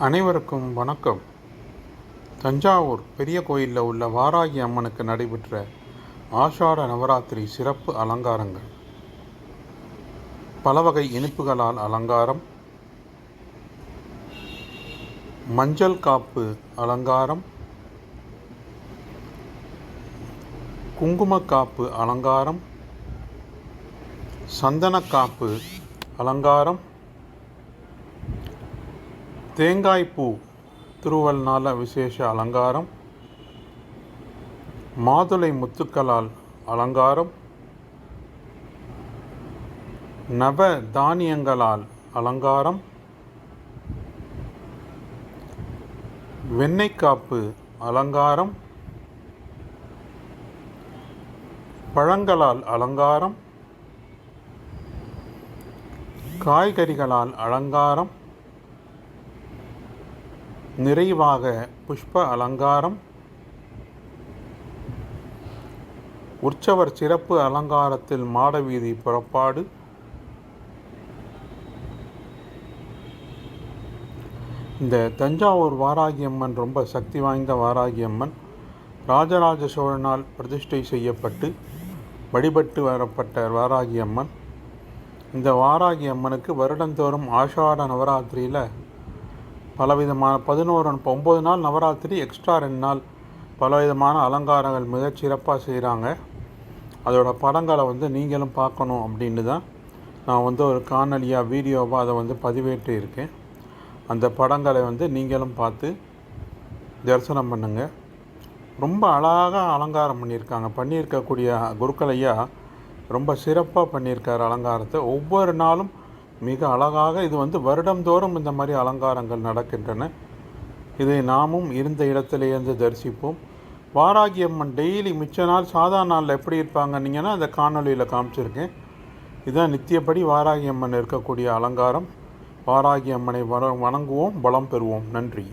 அனைவருக்கும் வணக்கம். தஞ்சாவூர் பெரிய கோயிலில் உள்ள வாராகி அம்மனுக்கு நடைபெற்ற ஆஷாட நவராத்திரி சிறப்பு அலங்காரங்கள். பல வகை இனிப்புகளால் அலங்காரம். மஞ்சள் காப்பு அலங்காரம். குங்குமக்காப்பு அலங்காரம். சந்தனக்காப்பு அலங்காரம். தேங்காய்பூ திருவல் நாள விசேஷ அலங்காரம். மாதுளை முத்துக்களால் அலங்காரம். நவ தானியங்களால் அலங்காரம். வெண்ணெய்க்காப்பு அலங்காரம். பழங்களால் அலங்காரம். காய்கறிகளால் அலங்காரம். நிறைவாக புஷ்ப அலங்காரம் உற்சவர் சிறப்பு அலங்காரத்தில் மாடவீதி புறப்பாடு இந்த தஞ்சாவூர் வாராகியம்மன் ரொம்ப சக்தி வாய்ந்த வாராகியம்மன். ராஜராஜ சோழனால் பிரதிஷ்டை செய்யப்பட்டு வழிபட்டு வரப்பட்ட வாராகியம்மன். இந்த வாராகி அம்மனுக்கு வருடந்தோறும் ஆஷாட நவராத்திரியில் பலவிதமான பதினோரு ஒம்பது நாள் நவராத்திரி எக்ஸ்ட்ரா ரெண்டு நாள் பலவிதமான அலங்காரங்கள் மிகச்சிறப்பாக செய்கிறாங்க அதோட படங்களை வந்து நீங்களும் பார்க்கணும் அப்படின்னு தான் நான் வந்து ஒரு காணொலியாக வீடியோவாக அதை வந்து பதிவேற்றி இருக்கேன் அந்த படங்களை வந்து நீங்களும் பார்த்து தரிசனம் பண்ணுங்கள் ரொம்ப அழகாக அலங்காரம் பண்ணியிருக்காங்க. பண்ணியிருக்கக்கூடிய குருக்களையா ரொம்ப சிறப்பாக பண்ணியிருக்கார் அலங்காரத்தை. ஒவ்வொரு நாளும் மிக அழகாக இது வந்து வருடந்தோறும் இந்த மாதிரி அலங்காரங்கள் நடக்கின்றன. இதை நாமும் இருந்த இடத்திலேருந்து தரிசிப்போம். வாராகி அம்மன் டெய்லி மிச்ச நாள் சாதா நாளில் எப்படி இருப்பாங்கன்னீங்கன்னா அந்த காணொலியில் காமிச்சிருக்கேன். இதுதான் நித்தியப்படி வாராகி அம்மன் இருக்கக்கூடிய அலங்காரம். வாராகி அம்மனை வர வணங்குவோம் பலம் பெறுவோம். நன்றி.